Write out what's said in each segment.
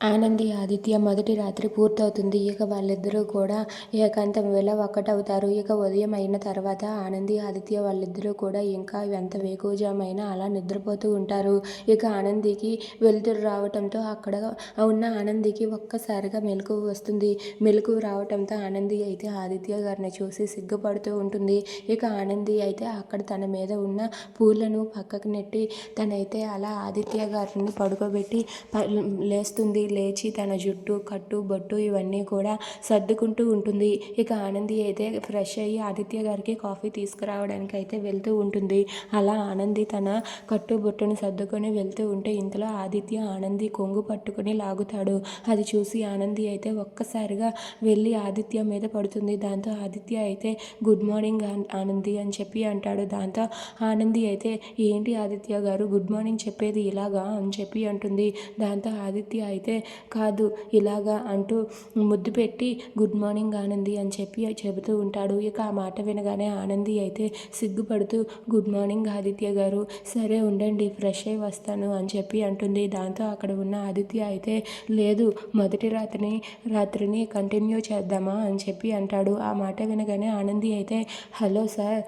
ఆనంది ఆదిత్య మొదటి రాత్రి పూర్తవుతుంది. ఇక వాళ్ళిద్దరూ కూడా ఏకాంతం వేళ ఒక్కటవుతారు. ఇక ఉదయం అయిన తర్వాత ఆనంది, ఆదిత్య వాళ్ళిద్దరూ కూడా ఇంకా ఎంత వేకుజామైనా అలా నిద్రపోతూ ఉంటారు. ఇక ఆనందికి వెలుతురు రావటంతో అక్కడ ఉన్న ఆనందికి ఒక్కసారిగా మెలకువ వస్తుంది. మెలకువ రావటంతో ఆనంది అయితే ఆదిత్య గారిని చూసి సిగ్గుపడుతూ ఉంటుంది. ఇక ఆనంది అయితే అక్కడ తన మీద ఉన్న పూలను పక్కకు నెట్టి తనైతే అలా ఆదిత్య గారిని పడుకోబెట్టి లేస్తుంది. లేచి తన జుట్టు కట్టు బొట్టు ఇవన్నీ కూడా సర్దుకుంటూ ఉంటుంది. ఇక ఆనంది అయితే ఫ్రెష్ అయ్యి ఆదిత్య గారికి కాఫీ తీసుకురావడానికి అయితే వెళ్తూ ఉంటుంది. అలా ఆనంది తన కట్టు బొట్టును సర్దుకొని వెళ్తూ ఉంటే ఇంతలో ఆదిత్య ఆనంది కొంగు పట్టుకొని లాగుతాడు. అది చూసి ఆనంది అయితే ఒక్కసారిగా వెళ్ళి ఆదిత్య మీద పడుతుంది. దాంతో ఆదిత్య అయితే గుడ్ మార్నింగ్ ఆనంది అని చెప్పి అంటాడు. దాంతో ఆనంది అయితే ఏంటి ఆదిత్య గారు గుడ్ మార్నింగ్ చెప్పేది ఇలాగా? అని చెప్పి అంటుంది. దాంతో ఆదిత్య అయితే కాదు ఇలాగా అంటూ ముద్దు పెట్టి గుడ్ మార్నింగ్ ఆనంది అని చెప్పి చెబుతూ ఉంటాడు. ఇక ఆ మాట వినగానే ఆనంది అయితే సిగ్గుపడుతూ గుడ్ మార్నింగ్ ఆదిత్య గారు సరే ఉండండి ఫ్రెష్ అయి వస్తాను అని చెప్పి అంటుంది. దాంతో అక్కడ ఉన్న ఆదిత్య అయితే లేదు మొదటి రాత్రిని రాత్రిని కంటిన్యూ చేద్దామా అని చెప్పి అంటాడు. ఆ మాట వినగానే ఆనంది అయితే హలో సార్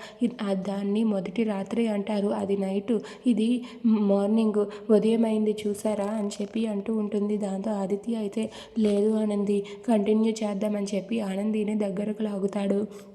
దాన్ని మొదటి రాత్రి అంటారు అది నైట్ ఇది మార్నింగ్ ఉదయం అయింది చూసారా అని చెప్పి అంటూ ఉంటుంది. దాంతో ఆదిత్య అయితే లేదు ఆనంది కంటిన్యూ చేద్దామని చెప్పి ఆనందిని దగ్గరకు లాగుతాడు.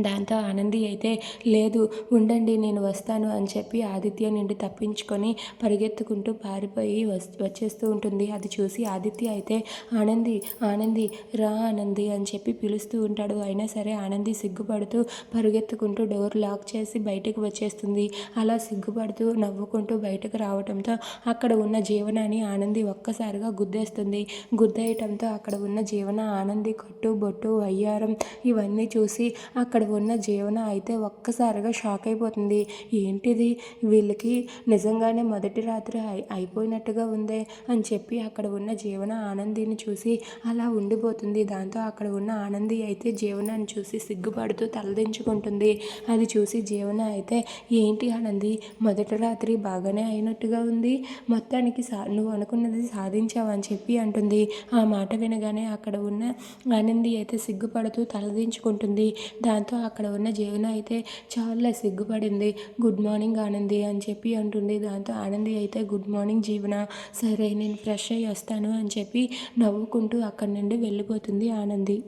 దాంతో ఆనంది అయితే లేదు ఉండండి నేను వస్తాను అని చెప్పి ఆదిత్య నుండి తప్పించుకొని పరిగెత్తుకుంటూ పారిపోయి వచ్చేస్తూ ఉంటుంది. అది చూసి ఆదిత్య అయితే ఆనంది ఆనంది రా ఆనంది అని చెప్పి పిలుస్తూ ఉంటాడు. అయినా సరే ఆనంది సిగ్గుపడుతూ పరిగెత్తుకుంటూ డోర్ లాక్ చేసి బయటకు వచ్చేస్తుంది. అలా సిగ్గుపడుతూ నవ్వుకుంటూ బయటకు రావడంతో అక్కడ ఉన్న జీవనాన్ని ఆనంది ఒక్కసారిగా గుద్దేస్తుంది. గుద్దేయటంతో అక్కడ ఉన్న జీవన ఆనంది కట్టు బొట్టు వయ్యారం ఇవన్నీ చూసి అక్కడ ఉన్న జీవన అయితే ఒక్కసారిగా షాక్ అయిపోతుంది. ఏంటిది? వీళ్ళకి నిజంగానే మొదటి రాత్రి అయిపోయినట్టుగా ఉందే అని చెప్పి అక్కడ ఉన్న జీవన ఆనందిని చూసి అలా ఉండిపోతుంది. దాంతో అక్కడ ఉన్న ఆనంది అయితే జీవనాన్ని చూసి సిగ్గుపడుతూ తలదించుకుంటుంది. అది చూసి జీవన అయితే ఏంటి ఆనంది? మొదటి రాత్రి బాగానే అయినట్టుగా ఉంది. మొత్తానికి సా నువ్వు అనుకున్నది సాధించావని చెప్పి అంటుంది. ఆ మాట వినగానే అక్కడ ఉన్న ఆనంది అయితే సిగ్గుపడుతూ తలదించుకుంటుంది. దాంతో అక్కడ ఉన్న జీవన అయితే చాలా సిగ్గుపడింది. గుడ్ మార్నింగ్ ఆనంది అని చెప్పి అంటుంది. దాంతో ఆనంది అయితే గుడ్ మార్నింగ్ జీవన. సరే నేను ఫ్రెష్ అయ్యి వస్తాను అని చెప్పి నవ్వుకుంటూ అక్కడి నుండి వెళ్ళిపోతుంది ఆనంది.